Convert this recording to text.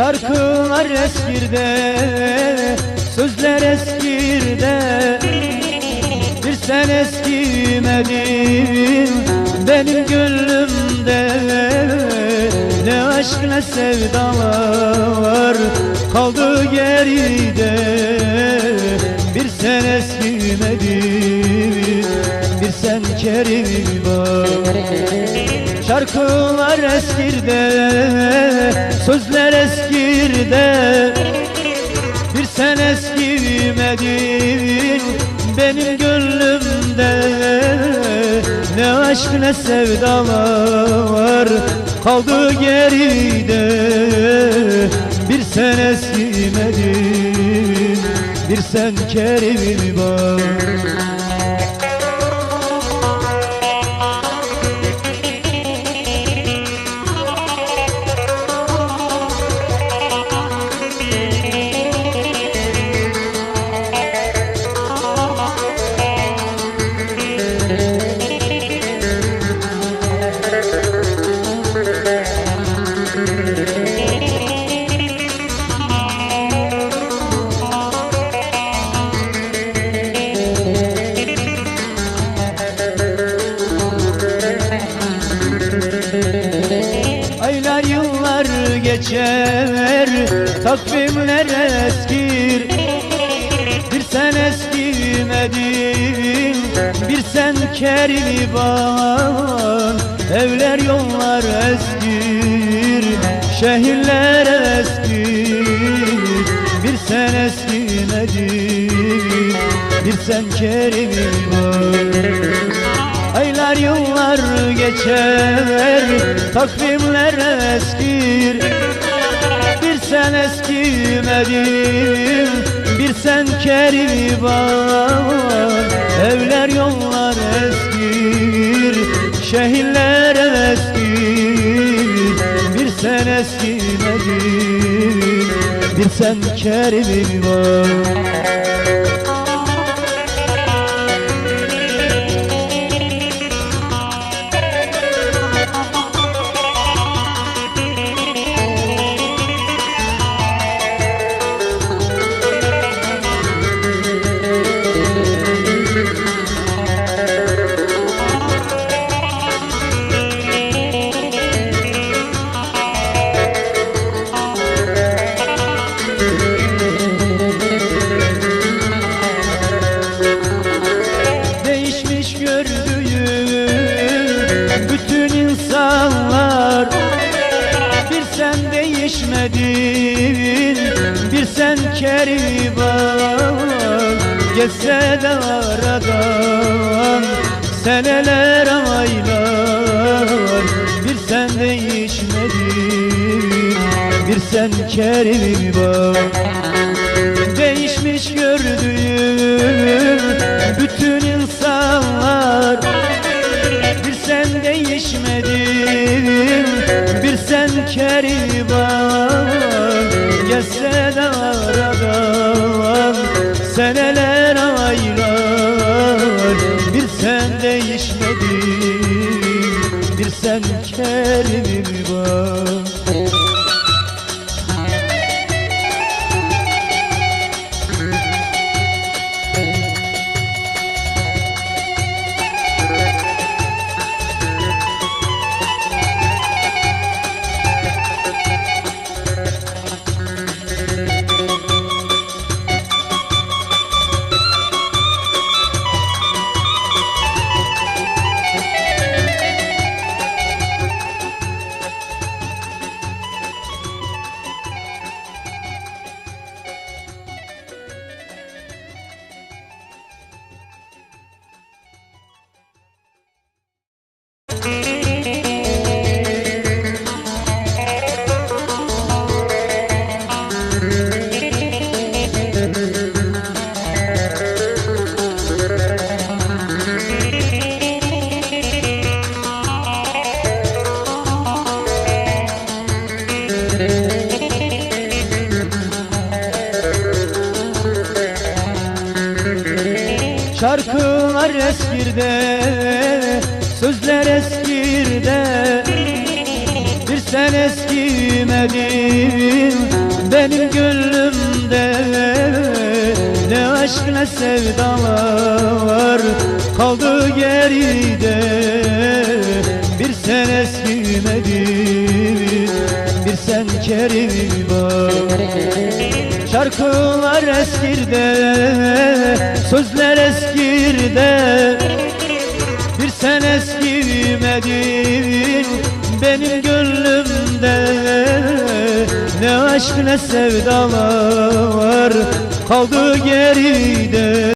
Şarkılar eskirde Sözler eskirde. Bir sen eskimedin Benim gönlümde. Ne aşk ne sevdalar Kaldı geride. Bir sen eskimedin Bir sen kerim var Şarkılar eskirde Sözler eskirde. Bir sen eskimedin Benim gönlümde. Ne aşk ne sevdalar Kaldı geride. Bir sen eskimedin Bir sen kerim var geçer Takvimler eskir. Bir sen eskimedin Bir sen keriban Evler yollar eskir Şehirler eskir. Bir sen eskimedin Bir sen keriban Aylar yıllar geçer Takvimler eskir Bir sen eskimedin Bir sen keriban Evler yollar eskir Şehirler eskir. Bir sen eskimedin Bir sen keriban Değişmiş bir sen keriban Geçse de aradan. Seneler aylar Bir sen değişmedin, bir sen keriban Değişmiş gördüğüm bütün insanlar. Bir sen değişmedin, bir sen keriban Geçse de aradan seneler aylar. Bir sen değişmedin, bir sen keriban Şarkılar eskirde Sözler eskirde. Bir sen eskimedin Benim gönlümde. Ne aşk ne sevdalar Kaldı geride. Bir sen eskimedin Bir sen keriban Şarkılar eskirde Sözler eskirde Bir sen eskimedin. Benim gönlümde Ne aşk ne sevdalar Kaldı geride